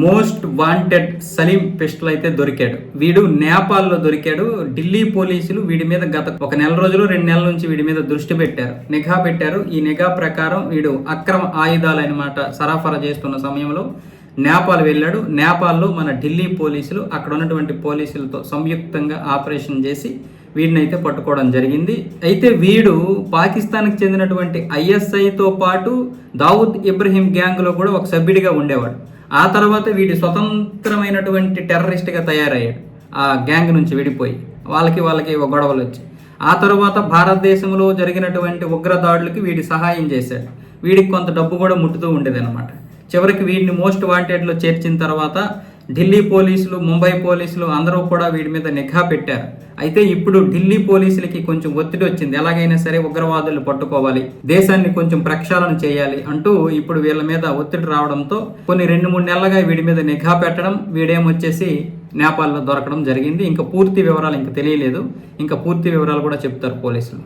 Most wanted Salim pistol అయితే దొరికాడు. వీడు నేపాల్లో దొరికాడు. ఢిల్లీ పోలీసులు వీడి మీద గత ఒక నెల రోజులు రెండు నెలల నుంచి వీడి మీద దృష్టి పెట్టారు. నిఘా పెట్టారు. ఈ నిఘా ప్రకారం వీడు అక్రమ ఆయుధాలు అనమాట సరఫరా చేస్తున్న సమయంలో నేపాల్ వెళ్ళాడు. నేపాల్లో మన ఢిల్లీ పోలీసులు అక్కడ ఉన్నటువంటి పోలీసులతో సంయుక్తంగా ఆపరేషన్ చేసి వీడిని అయితే పట్టుకోవడం జరిగింది. అయితే వీడు పాకిస్తాన్కి చెందినటువంటి ఐఎస్ఐతో పాటు దావుద్ ఇబ్రహీం గ్యాంగ్లో కూడా ఒక సభ్యుడిగా ఉండేవాడు. ఆ తర్వాత వీడి స్వతంత్రమైనటువంటి టెర్రరిస్ట్గా తయారయ్యాడు. ఆ గ్యాంగ్ నుంచి విడిపోయి వాళ్ళకి వాళ్ళకి గొడవలు వచ్చి. ఆ తర్వాత భారతదేశంలో జరిగినటువంటి ఉగ్రదాడులకి వీడి సహాయం చేశాడు. వీడికి కొంత డబ్బు కూడా ముట్టుతూ ఉండేది అనమాట చివరికి వీడిని మోస్ట్ వాంటెడ్లో చేర్చిన తర్వాత ఢిల్లీ పోలీసులు ముంబై పోలీసులు అందరూ కూడా వీడి మీద నిఘా పెట్టారు. అయితే ఇప్పుడు ఢిల్లీ పోలీసులకి కొంచెం ఒత్తిడి వచ్చింది. ఎలాగైనా సరే ఉగ్రవాదులు పట్టుకోవాలి. దేశాన్ని కొంచెం ప్రక్షాళన చేయాలి అంటూ ఇప్పుడు వీళ్ళ మీద ఒత్తిడి రావడంతో కొన్ని రెండు మూడు నెలలుగా వీడి మీద నిఘా పెట్టడం వీడేమొచ్చేసి నేపాల్లో దొరకడం జరిగింది. ఇంకా పూర్తి వివరాలు ఇంకా తెలియలేదు. ఇంకా పూర్తి వివరాలు కూడా చెప్తారు పోలీసులు.